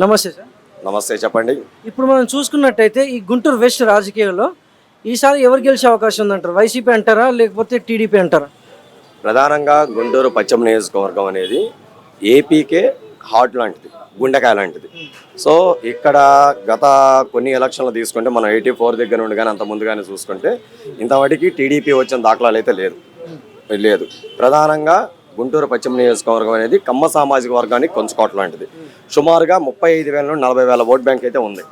నమస్తే సార్. నమస్తే చెప్పండి. ఇప్పుడు మనం చూసుకున్నట్టయితే ఈ గుంటూరు వెస్ట్ రాజకీయాల్లో ఈసారి ఎవరు గెలిచే అవకాశం ఉందంటారు? వైసీపీ అంటారా లేకపోతే టీడీపీ అంటారా? ప్రధానంగా గుంటూరు పశ్చిమ నియోజకవర్గం అనేది ఏపీకే హార్ట్ లాంటిది గుండెకాయ లాంటిది. సో ఇక్కడ గత కొన్ని ఎలక్షన్లు తీసుకుంటే మనం ఎయిటీ ఫోర్ దగ్గర నుండి కానీ అంత ముందు కానీ చూసుకుంటే ఇంతవరకు టీడీపీ వచ్చిన దాఖలాలు అయితే లేదు. లేదు. ప్రధానంగా గుంటూరు పశ్చిమ నియోజకవర్గం అనేది కమ్మ సామాజిక వర్గానికి కొంచుకోవటం లాంటిది. సుమారుగా ముప్పై ఐదు వేల నుండి నలభై వేల ఓట్ బ్యాంక్ అయితే ఉంది.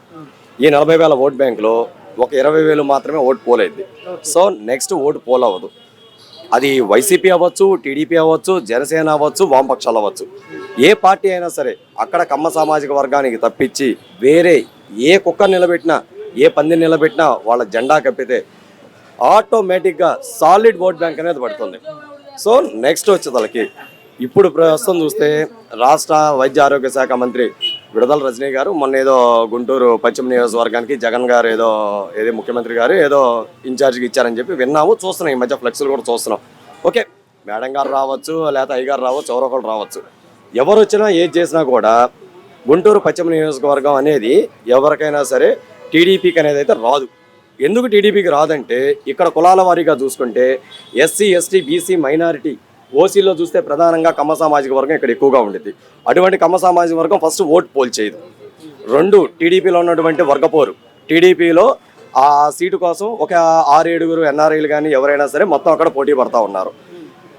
ఈ నలభై వేల ఓట్ బ్యాంక్లో ఒక ఇరవై వేలు మాత్రమే ఓటు పోలేదు సో నెక్స్ట్ ఓటు పోల్ అవ్వదు అది వైసీపీ అవ్వచ్చు టీడీపీ అవ్వచ్చు జనసేన అవ్వచ్చు వామపక్షాలు అవ్వచ్చు. ఏ పార్టీ అయినా సరే అక్కడ కమ్మ సామాజిక వర్గానికి తప్పించి వేరే ఏ కుక్క నిలబెట్టినా ఏ పంది నిలబెట్టినా వాళ్ళ జెండా కప్పితే ఆటోమేటిక్గా సాలిడ్ ఓట్ బ్యాంక్ అనేది పడుతుంది. సో నెక్స్ట్ వచ్చేదలకి ఇప్పుడు ప్రస్తుతం చూస్తే రాష్ట్ర వైద్య ఆరోగ్య శాఖ మంత్రి విడుదల రజనీ గారు మొన్న ఏదో గుంటూరు పశ్చిమ నియోజకవర్గానికి జగన్ గారు ఏదో ఏదో ముఖ్యమంత్రి గారు ఏదో ఇన్ఛార్జ్కి ఇచ్చారని చెప్పి విన్నాము చూస్తున్నాం. ఈ మధ్య ఫ్లెక్స్లు కూడా చూస్తున్నాం. ఓకే మేడం గారు రావచ్చు లేకపోతే అయ్యగారు రావచ్చు ఎవరో ఒకరు రావచ్చు. ఎవరు వచ్చినా ఏది చేసినా కూడా గుంటూరు పశ్చిమ నియోజకవర్గం అనేది ఎవరికైనా సరే టీడీపీకి అనేది అయితే రాదు. ఎందుకు టీడీపీకి రాదంటే ఇక్కడ కులాల వారీగా చూసుకుంటే ఎస్సీ ఎస్టీ బీసీ మైనారిటీ ఓసీలో చూస్తే ప్రధానంగా కమ్మ సామాజిక వర్గం ఇక్కడ ఎక్కువగా ఉండేది అటువంటి కమ్మ సామాజిక వర్గం ఫస్ట్ ఓట్ పోల్ చేయదు. రెండు టీడీపీలో ఉన్నటువంటి వర్గపోరు. టీడీపీలో ఆ సీటు కోసం ఒక ఆరేడుగురు ఎన్ఆర్ఐలు కానీ ఎవరైనా సరే మొత్తం అక్కడ పోటీ పడతా ఉన్నారు.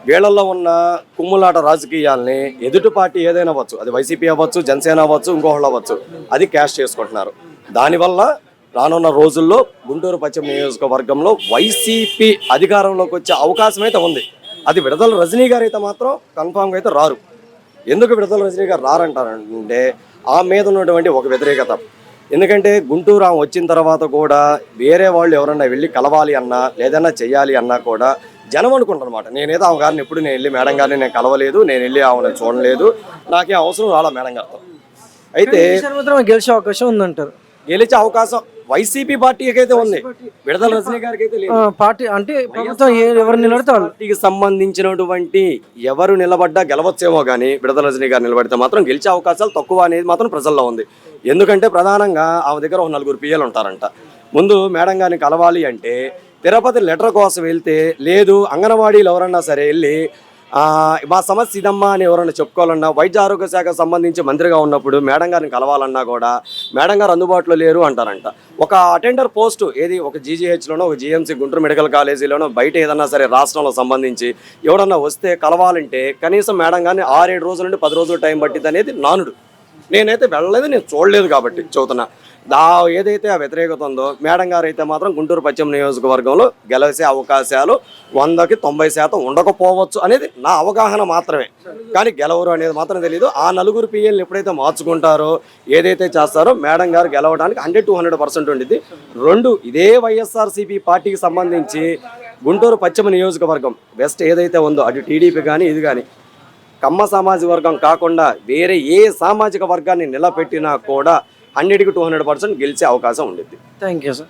వీళ్ళల్లో ఉన్న కుమ్ములాట రాజకీయాల్ని ఎదుటి పార్టీ ఏదైనా అవ్వచ్చు. అది వైసీపీ అవ్వచ్చు జనసేన అవ్వచ్చు ఇంకోళ్ళు అవ్వచ్చు. అది క్యాష్ చేసుకుంటున్నారు. దానివల్ల రానున్న రోజుల్లో గుంటూరు పశ్చిమ నియోజకవర్గంలో వైసీపీ అధికారంలోకి వచ్చే అవకాశం అయితే ఉంది. అది విడుదల రజనీ గారు అయితే మాత్రం కన్ఫామ్గా అయితే రారు. ఎందుకు విడుదల రజనీ గారు రారంటారంటే ఆ మీద ఉన్నటువంటి ఒక వ్యతిరేకత. ఎందుకంటే గుంటూరు ఆమె వచ్చిన తర్వాత కూడా వేరే వాళ్ళు ఎవరన్నా వెళ్ళి కలవాలి అన్నా లేదన్నా చెయ్యాలి అన్నా కూడా జనం అనుకుంటారనమాట నేనేదో ఆమె గారిని ఎప్పుడు నేను వెళ్ళి మేడం గారిని నేను కలవలేదు నేను వెళ్ళి ఆమెను చూడలేదు నాకే అవసరం రాలా మేడం గారితో. అయితే గెలిచే అవకాశం ఉందంటారు. గెలిచే అవకాశం వైసీపీ పార్టీకి అయితే ఉంది? విడుదల రజనీ గారికి అయితే లేదు. ఆ, పార్టీ అంటే ప్రభుత్వం ఎవరు నిలబడితే పార్టీకి సంబంధించినటువంటి ఎవరు నిలబడ్డా గెలవచ్చేమో కానీ విడుదల రజనీ గారు నిలబడితే మాత్రం గెలిచే అవకాశాలు తక్కువ అనేది మాత్రం ప్రజల్లో ఉంది. ఎందుకంటే ప్రధానంగా ఆమె దగ్గర ఒక నలుగురు పిఎలు ఉంటారంట. ముందు మేడం గారిని కలవాలి అంటే తిరుపతి లెటర్ కోసం వెళ్తే లేదు అంగన్వాడీలు ఎవరన్నా సరే వెళ్ళి ఆ, మా సమస్య ఇదమ్మా అని ఎవరైనా చెప్పుకోవాలన్నా వైద్య ఆరోగ్య శాఖకు సంబంధించి మంత్రిగా ఉన్నప్పుడు మేడం గారిని కలవాలన్నా కూడా మేడం గారు అందుబాటులో లేరు అంటారంట. ఒక అటెండర్ పోస్ట్ ఏది? ఒక జీజీహెచ్లోనో ఒక జీఎంసీ గుంటూరు మెడికల్ కాలేజీలోనో బయట ఏదన్నా సరే రాష్ట్రంలో సంబంధించి ఎవడన్నా వస్తే కలవాలంటే కనీసం మేడం గారిని ఆరేడు రోజుల నుండి పది రోజులు టైం పట్టింది అనేది నానుడు. నేనైతే వెళ్ళలేదు నేను చూడలేదు కాబట్టి చదువుతున్నా దా ఏదైతే ఆ వ్యతిరేకత ఉందో మేడం గారు అయితే మాత్రం గుంటూరు పశ్చిమ నియోజకవర్గంలో గెలిచే అవకాశాలు వందకి తొంభై శాతం ఉండకపోవచ్చు అనేది నా అవగాహన మాత్రమే. కానీ గెలవరు అనేది మాత్రం తెలియదు ఆ నలుగురు పిఎల్ని ఎప్పుడైతే మార్చుకుంటారో ఏదైతే చేస్తారో మేడం గారు గెలవడానికి హండ్రెడ్ టూ హండ్రెడ్ పర్సెంట్ ఉండిద్ది. రెండు ఇదే వైఎస్ఆర్సీపీ పార్టీకి సంబంధించి గుంటూరు పశ్చిమ నియోజకవర్గం వెస్ట్ ఏదైతే ఉందో అటు టీడీపీ కానీ ఇది కానీ కమ్మ సామాజిక వర్గం కాకుండా వేరే ఏ సామాజిక వర్గాన్ని నిలబెట్టినా కూడా హండ్రెడ్కి టూ హండ్రెడ్ పర్సెంట్ గెలిచే అవకాశం ఉండేది థ్యాంక్ యూ సార్.